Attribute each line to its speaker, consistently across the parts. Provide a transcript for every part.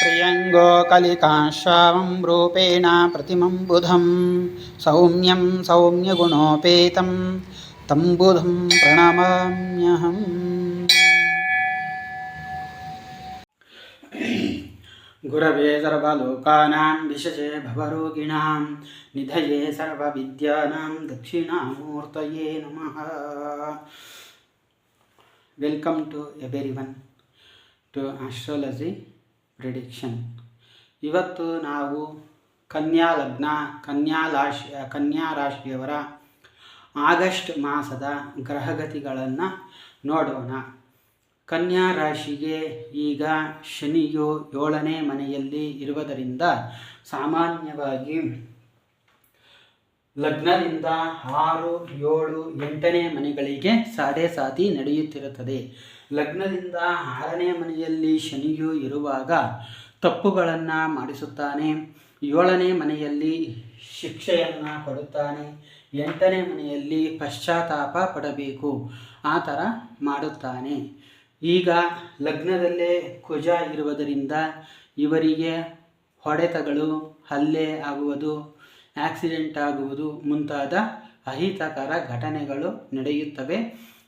Speaker 1: प्रियं गोकलिकाश्रावं रूपेण प्रतिमं बुधं सौम्यं सौम्यगुणोपेतं तं बुधं प्रणमाम्यहम् गुरवे सर्वलोकानां विशजे भवरोगिणां निधये सर्वविद्यानां दक्षिणामूर्तये नमः welcome to everyone to astrology prediction ಇವತ್ತು ನಾವು ಕನ್ಯಾ ಲಗ್ನ, ಕನ್ಯಾ ರಾಶಿ, ಕನ್ಯಾ ರಾಶಿಯವರ ಆಗಸ್ಟ್ ಮಾಸದ ಗ್ರಹಗತಿಗಳನ್ನು ನೋಡೋಣ. ಕನ್ಯಾ ರಾಶಿಗೆ ಈಗ ಶನಿಯು ಏಳನೇ ಮನೆಯಲ್ಲಿ ಇರುವುದರಿಂದ ಸಾಮಾನ್ಯವಾಗಿ ಲಗ್ನದಿಂದ ಆರು, ಏಳು, ಎಂಟನೇ ಮನೆಗಳಿಗೆ ಸಾಡೆ ಸಾತಿ ನಡೆಯುತ್ತಿರುತ್ತದೆ. ಲಗ್ನದಿಂದ ಆರನೇ ಮನೆಯಲ್ಲಿ ಶನಿಯು ಇರುವಾಗ ತಪ್ಪುಗಳನ್ನು ಮಾಡಿಸುತ್ತಾನೆ. ಏಳನೇ ಮನೆಯಲ್ಲಿ ಶಿಕ್ಷೆಯನ್ನು ಕೊಡುತ್ತಾನೆ. ಎಂಟನೇ ಮನೆಯಲ್ಲಿ ಪಶ್ಚಾತ್ತಾಪ ಪಡಬೇಕು. ಆ ಥರ ಮಾಡುತ್ತಾನೆ. ಈಗ ಲಗ್ನದಲ್ಲೇ ಕುಜ ಇರುವುದರಿಂದ ಇವರಿಗೆ ಹೊಡೆತಗಳು, ಹಲ್ಲೆ ಆಗುವುದು ಆಕ್ಸಿಡೆಂಟ್ ಆಗುವುದು ಮುಂತಾದ ಅಹಿತಕರ ಘಟನೆಗಳು ನಡೆಯುತ್ತವೆ.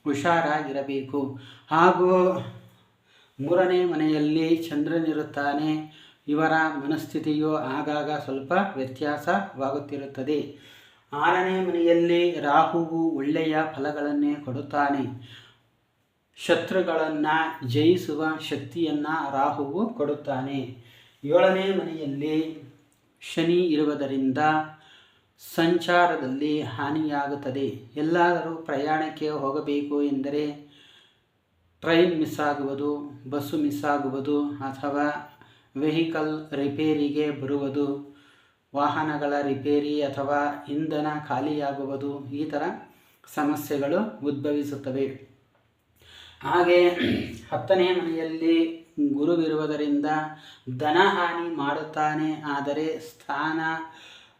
Speaker 1: ಹುಷಾರಾಗಿರಬೇಕು. ಹಾಗೂ ಮೂರನೇ ಮನೆಯಲ್ಲಿ ಚಂದ್ರನಿರುತ್ತಾನೆ. ಇವರ ಮನಸ್ಥಿತಿಯು ಆಗಾಗ ಸ್ವಲ್ಪ ವ್ಯತ್ಯಾಸವಾಗುತ್ತಿರುತ್ತದೆ. ಆರನೇ ಮನೆಯಲ್ಲಿ ರಾಹುವು ಒಳ್ಳೆಯ ಫಲಗಳನ್ನೇ ಕೊಡುತ್ತಾನೆ. ಶತ್ರುಗಳನ್ನು ಜಯಿಸುವ ಶಕ್ತಿಯನ್ನು ರಾಹುವು ಕೊಡುತ್ತಾನೆ. ಏಳನೇ ಮನೆಯಲ್ಲಿ ಶನಿ ಇರುವುದರಿಂದ ಸಂಚಾರದಲ್ಲಿ ಹಾನಿಯಾಗುತ್ತದೆ. ಎಲ್ಲಾದರೂ ಪ್ರಯಾಣಕ್ಕೆ ಹೋಗಬೇಕು ಎಂದರೆ ಟ್ರೈನ್ ಮಿಸ್ ಆಗುವುದು ಬಸ್ಸು ಮಿಸ್ ಆಗುವುದು ಅಥವಾ ವೆಹಿಕಲ್ ರಿಪೇರಿಗೆ ಬರುವುದು, ವಾಹನಗಳ ರಿಪೇರಿ ಅಥವಾ ಇಂಧನ ಖಾಲಿಯಾಗುವುದು ಈ ಥರ ಸಮಸ್ಯೆಗಳು ಉದ್ಭವಿಸುತ್ತವೆ. ಹಾಗೆ ಹತ್ತನೇ ಮನೆಯಲ್ಲಿ ಗುರುವಿರುವುದರಿಂದ ಧನಹಾನಿ ಮಾಡುತ್ತಾನೆ. ಆದರೆ ಸ್ಥಾನ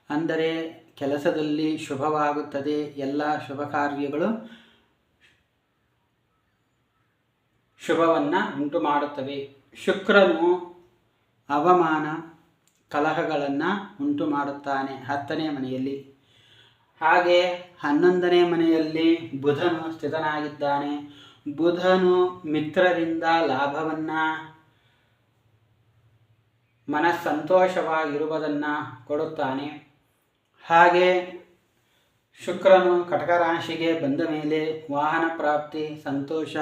Speaker 1: ಅಂದರೆ ಕೆಲಸದಲ್ಲಿ ಶುಭವಾಗುತ್ತದೆ. ಎಲ್ಲ ಶುಭ ಕಾರ್ಯಗಳು ಶುಭವನ್ನು ಉಂಟು ಮಾಡುತ್ತವೆ ಶುಕ್ರನು ಅವಮಾನ, ಕಲಹಗಳನ್ನು ಉಂಟು ಮಾಡುತ್ತಾನೆ ಹತ್ತನೇ ಮನೆಯಲ್ಲಿ. ಹಾಗೆ ಹನ್ನೊಂದನೇ ಮನೆಯಲ್ಲಿ ಬುಧನು ಸ್ಥಿತನಾಗಿದ್ದಾನೆ. ಬುಧನು ಮಿತ್ರರಿಂದ ಲಾಭವನ್ನು, ಮನಸ್ಸಂತೋಷವಾಗಿರುವುದನ್ನು ಕೊಡುತ್ತಾನೆ. ಹಾಗೆ ಶುಕ್ರನು ಕಟಕ ರಾಶಿಗೆ ಬಂದ ಮೇಲೆ ವಾಹನ ಪ್ರಾಪ್ತಿ, ಸಂತೋಷ,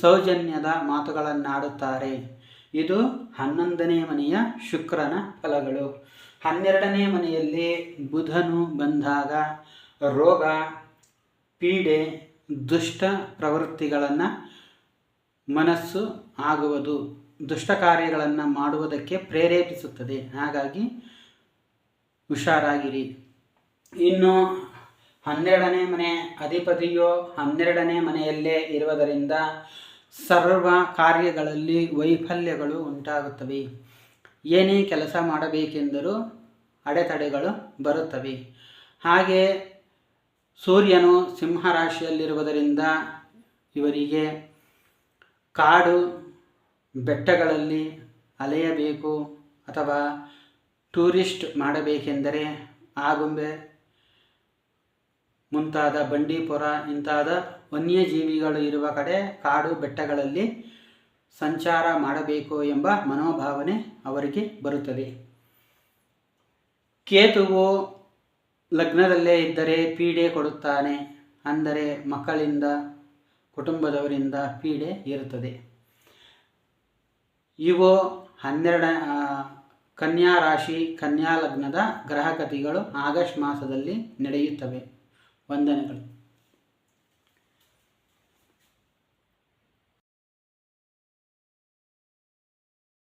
Speaker 1: ಸೌಜನ್ಯದ ಮಾತುಗಳನ್ನಾಡುತ್ತಾರೆ. ಇದು ಹನ್ನೊಂದನೇ ಮನೆಯ ಶುಕ್ರನ ಫಲಗಳು. ಹನ್ನೆರಡನೇ ಮನೆಯಲ್ಲಿ ಬುಧನು ಬಂದಾಗ ರೋಗ, ಪೀಡೆ, ದುಷ್ಟ ಪ್ರವೃತ್ತಿಗಳನ್ನು ಮನಸ್ಸು ಆಗುವುದು, ದುಷ್ಟ ಕಾರ್ಯಗಳನ್ನು ಮಾಡುವುದಕ್ಕೆ ಪ್ರೇರೇಪಿಸುತ್ತದೆ. ಹಾಗಾಗಿ ಹುಷಾರಾಗಿರಿ. ಇನ್ನು ಹನ್ನೆರಡನೇ ಮನೆ ಅಧಿಪತಿಯು ಹನ್ನೆರಡನೇ ಮನೆಯಲ್ಲೇ ಇರುವುದರಿಂದ ಸರ್ವ ಕಾರ್ಯಗಳಲ್ಲಿ ವೈಫಲ್ಯಗಳು ಉಂಟಾಗುತ್ತವೆ. ಏನೇ ಕೆಲಸ ಮಾಡಬೇಕೆಂದರೂ ಅಡೆತಡೆಗಳು ಬರುತ್ತವೆ. ಹಾಗೆ ಸೂರ್ಯನು ಸಿಂಹರಾಶಿಯಲ್ಲಿರುವುದರಿಂದ ಇವರಿಗೆ ಕಾಡು ಬೆಟ್ಟಗಳಲ್ಲಿ ಅಲೆಯಬೇಕು ಅಥವಾ ಟೂರಿಸ್ಟ್ ಮಾಡಬೇಕೆಂದರೆ ಆಗುಂಬೆ, ಮುಂತಾದ ಬಂಡೀಪುರ, ಇಂತಾದ ವನ್ಯಜೀವಿಗಳು ಇರುವ ಕಡೆ ಕಾಡು ಬೆಟ್ಟಗಳಲ್ಲಿ ಸಂಚಾರ ಮಾಡಬೇಕು ಎಂಬ ಮನೋಭಾವನೆ ಅವರಿಗೆ ಬರುತ್ತದೆ. ಕೇತುವು ಲಗ್ನದಲ್ಲೇ ಇದ್ದರೆ ಪೀಡೆ ಕೊಡುತ್ತಾನೆ, ಅಂದರೆ ಮಕ್ಕಳಿಂದ, ಕುಟುಂಬದವರಿಂದ ಪೀಡೆ ಇರುತ್ತದೆ. ಇವು ಹನ್ನೆರಡ ಕನ್ಯಾ ರಾಶಿ ಕನ್ಯಾ ಲಗ್ನದ ಗ್ರಹಗತಿಗಳು ಆಗಸ್ಟ್ ಮಾಸದಲ್ಲಿ ನಡೆಯುತ್ತವೆ. ವಂದನೆಗಳು.